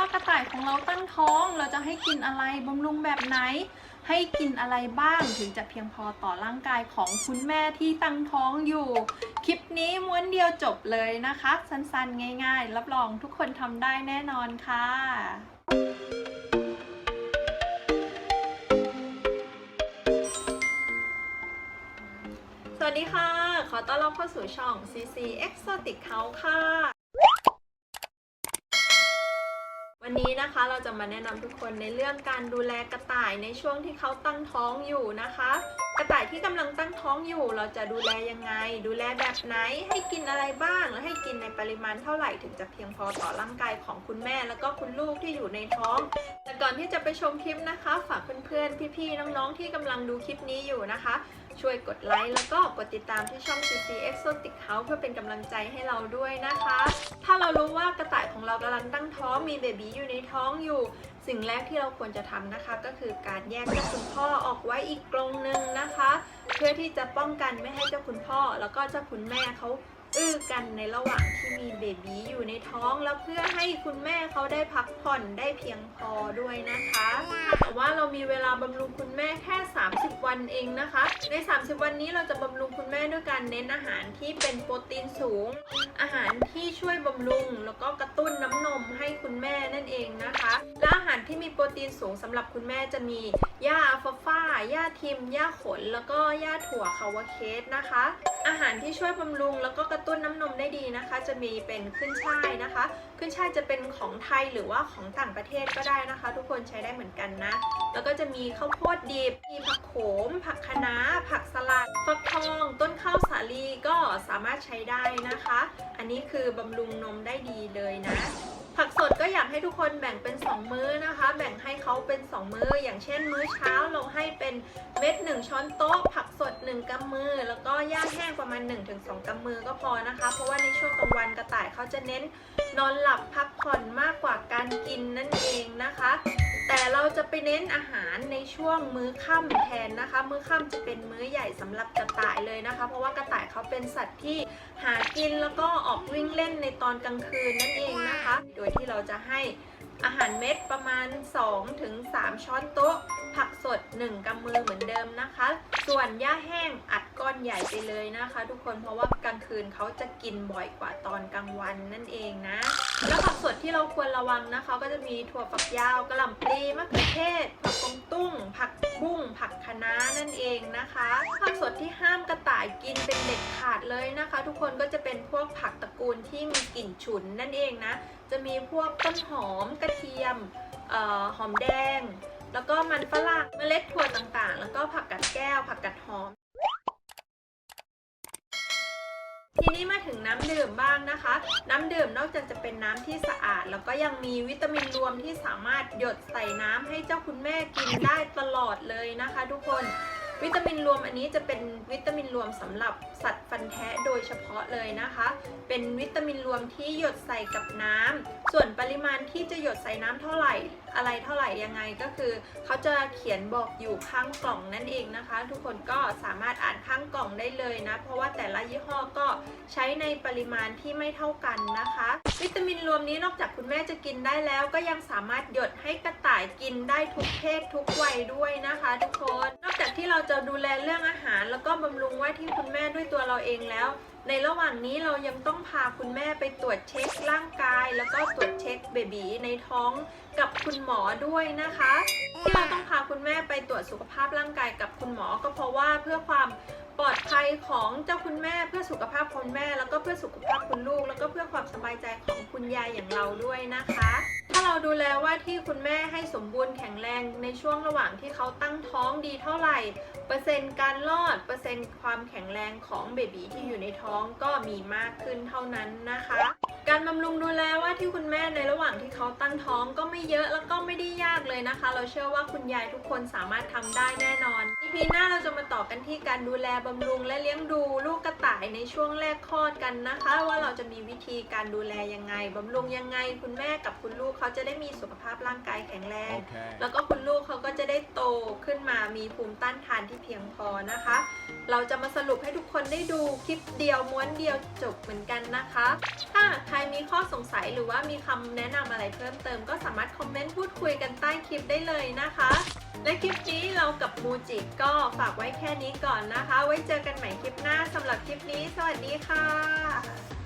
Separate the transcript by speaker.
Speaker 1: ว่ากระต่ายของเราตั้งท้อง เราจะให้กินอะไรบำรุงแบบไหน ให้กินอะไรบ้างถึงจะเพียงพอต่อร่างกายของคุณแม่ที่ตั้งท้องอยู่ คลิปนี้ม้วนเดียวจบเลยนะคะ สั้นๆ ง่าย ๆ รับรองทุกคนทำได้แน่นอนค่ะสวัสดีค่ะ ขอต้อนรับเข้าสู่ช่อง CC Exotic House ค่ะ วันนี้นะคะเราจะมาแนะนำทุกคนในเรื่องการดูแลกระต่ายในช่วงที่เขาตั้งท้องอยู่นะคะ กระต่ายที่กำลังตั้งท้องอยู่ เราจะดูแลยังไง ดูแลแบบไหนให้กินอะไรบ้างและให้กินในปริมาณเท่าไหร่ถึงจะเพียงพอต่อร่างกายของคุณแม่ แล้วก็คุณลูกที่อยู่ในท้อง แต่ก่อนที่จะไปชมคลิปนะคะ ฝากเพื่อนๆพี่ๆน้องๆที่กำลังดูคลิปนี้อยู่นะคะ ช่วยกดไลค์แล้วก็กดติดตามที่ช่อง CC Exotic House เพื่อเป็นกำลังใจให้เราด้วยนะคะ ถ้าเรารู้ว่ากระต่ายของเรากำลังตั้งท้องมีเบบีอยู่ในท้องอยู่ สิ่งแรกที่เราควรจะทำนะคะ ก็คือการแยกเจ้าคุณพ่อออกไว้อีกกรงหนึ่งนะคะ เพื่อที่จะป้องกันไม่ให้เจ้าคุณพ่อ แล้วก็เจ้าคุณแม่เขา อื้อกันในระหว่างที่มีเบบีอยู่ในท้องแล้วเพื่อให้คุณแม่เขาได้พักผ่อนได้เพียงพอด้วยนะคะแต่ว่าเรามีเวลาบำรุงคุณแม่แค่ 30 วันเองนะคะ ใน 30 วันนี้เราจะบำรุงคุณแม่ด้วยการเน้นอาหารที่เป็นโปรตีนสูง อาหารที่ช่วยบำรุงแล้วก็กระตุ้นน้ำนมให้คุณแม่นั่นเองนะคะ ที่มีโปรตีนสูงสำหรับคุณแม่จะมีหญ้าอัลฟาฟ้าหญ้าทิมหญ้าขน แล้วก็หญ้าถั่วคาวาเคสนะคะ อาหารที่ช่วยบำรุง แล้วก็กระตุ้นน้ำนมได้ดีนะคะ จะมีเป็นขึ้นช่ายนะคะ ขึ้นช่ายจะเป็นของไทยหรือว่าของต่างประเทศก็ได้นะคะ ทุกคนใช้ได้เหมือนกันนะ แล้วก็จะมีข้าวโพดดิบมีผักโขม ผักคะน้า ผักสลัดฟักทอง ต้นข้าวสาลีก็สามารถใช้ได้นะคะ อันนี้คือบำรุงนมได้ดีเลยนะ ผักสดก็อยากให้ทุกคนแบ่งเป็น 2 มื้อนะคะ แบ่งให้เขาเป็น 2 มื้อ อย่างเช่น มื้อเช้าเราให้เป็นเม็ด 1 ช้อนโต๊ะ ผักสด 1กำมือ แล้วก็หญ้าแห้งประมาณ 1-2กำมือก็พอนะคะ เพราะว่าในช่วงกลางวันกระต่ายเขาจะเน้นนอนหลับพักผ่อนมากกว่าการกินนั่นเองนะคะ แต่เราจะไปเน้นอาหารในช่วงมื้อค่ำแทนนะคะ มื้อค่ำจะเป็นมื้อใหญ่สำหรับกระต่ายเลยนะคะ เพราะว่ากระต่ายเขาเป็นสัตว์ที่หากินแล้วก็ออกวิ่งเล่นในตอนกลางคืนนั่นเองนะคะ โดยที่เราจะให้ อาหารเม็ดประมาณ 2-3ถึง3ช้อนโต๊ะ ผักสด 1กำมือเหมือนเดิมนะคะ ส่วนหญ้าแห้งอัดก้อนใหญ่ไปเลยนะคะ ทุกคนเพราะว่ากลางคืนเขาจะกินบ่อยกว่าตอนกลางวันนั่นเองนะ แล้วผักสดที่เราควรระวังนะคะ ก็จะมีถั่วฝักยาวกระหล่ำปลีมะเขือเทศผักกงตุ้ง ผักบุ้งผักคะน้านั่นเองนะคะผักสดที่ห้ามกระ เลยนะคะ ทุกคนก็จะเป็นพวกผักตระกูลที่มีกลิ่นฉุนนั่นเองนะ จะมีพวกต้นหอมกระเทียมออหอมแดง แล้วก็มันฝรั่งเมล็ดถั่วต่างๆ แล้วก็ผักกัดแก้ว ผักกัดหอม ทีนี้มาถึงน้ำดื่มบ้างนะคะ น้ำดื่มนอกจากจะเป็นน้ำที่สะอาด แล้วก็ยังมีวิตามินรวมที่สามารถหยดใส่น้ำให้เจ้าคุณแม่กินได้ตลอดเลยนะคะ ทุกคนวิตามินรวมอันนี้จะเป็นวิตามินรวมสำหรับสัตว์ฟันแท้โดยเฉพาะเลยนะคะ เป็นวิตามินรวมที่หยดใส่กับน้ำส่วนปริมาณที่จะหยดใส่น้ำเท่าไหร่ อะไรเท่าไหร่ยังไงก็คือ เขาจะเขียนบอกอยู่ข้างกล่องนั่นเองนะคะ ทุกคนก็สามารถอ่านข้างกล่องได้เลยนะ เพราะว่าแต่ละยี่ห้อก็ใช้ในปริมาณที่ไม่เท่ากันนะคะ วิตามินรวมนี้นอกจากคุณแม่จะกินได้แล้ว ก็ยังสามารถหยดให้กระต่ายกินได้ทุกเพศทุกวัยด้วยนะคะ ทุกคน นอกจากที่เราจะดูแลเรื่องอาหาร แล้วก็บำรุงว่าที่คุณแม่ด้วยตัวเราเองแล้ว ในระหว่างนี้เรายังต้องพาคุณแม่ไปตรวจเช็คร่างกาย แล้วก็ตรวจเช็คเบบีในท้องกับคุณหมอด้วยนะคะ ที่เราต้องพาคุณแม่ไปตรวจสุขภาพร่างกายกับคุณหมอก็เพราะว่าเพื่อความปลอดภัยของเจ้าคุณแม่เพื่อสุขภาพคุณแม่ แล้วก็เพื่อสุขภาพคุณลูก แล้วก็เพื่อความสบายใจของคุณยายอย่างเราด้วยนะคะถ้า เราดูแลว่าที่คุณแม่ให้สมบูรณ์แข็งแรงในช่วงระหว่างที่เขาตั้งท้องดีเท่าไหร่ เปอร์เซ็นต์การรอดเปอร์เซ็นต์ความแข็งแรงของเบบีที่อยู่ในท้องก็มีมากขึ้นเท่านั้นนะคะ การบำรุงดูแลว่าที่คุณแม่ในระหว่างที่เขาตั้งท้องก็ไม่เยอะแล้วก็ไม่ได้ยากเลยนะคะ เราเชื่อว่าคุณยายทุกคนสามารถทำได้แน่นอน EP หน้าเราจะมาต่อกันที่การดูแลบำรุงและเลี้ยงดูลูกกระต่ายในช่วงแรกคลอดกันนะคะ ว่าเราจะมีวิธีการดูแลยังไงบำรุงยังไง คุณแม่กับคุณลูกเขาจะได้มีสุขภาพร่างกายแข็งแรง
Speaker 2: Okay.
Speaker 1: แล้วก็คุณลูกเขาก็จะได้โตขึ้นมามีภูมิต้านทานที่เพียงพอนะคะ เราจะมาสรุปให้ทุกคนได้ดูคลิปเดียวม้วนเดียวจบเหมือนกันนะคะถ้าใครมีข้อสงสัยหรือว่าว่ามีคำแนะนำอะไรเพิ่มเติมก็สามารถคอมเมนต์พูดคุยกันใต้คลิปได้เลยนะคะ และคลิปนี้เรากับมูจิก็ฝากไว้แค่นี้ก่อนนะคะ ไว้เจอกันใหม่คลิปหน้าสำหรับคลิปนี้ สวัสดีค่ะ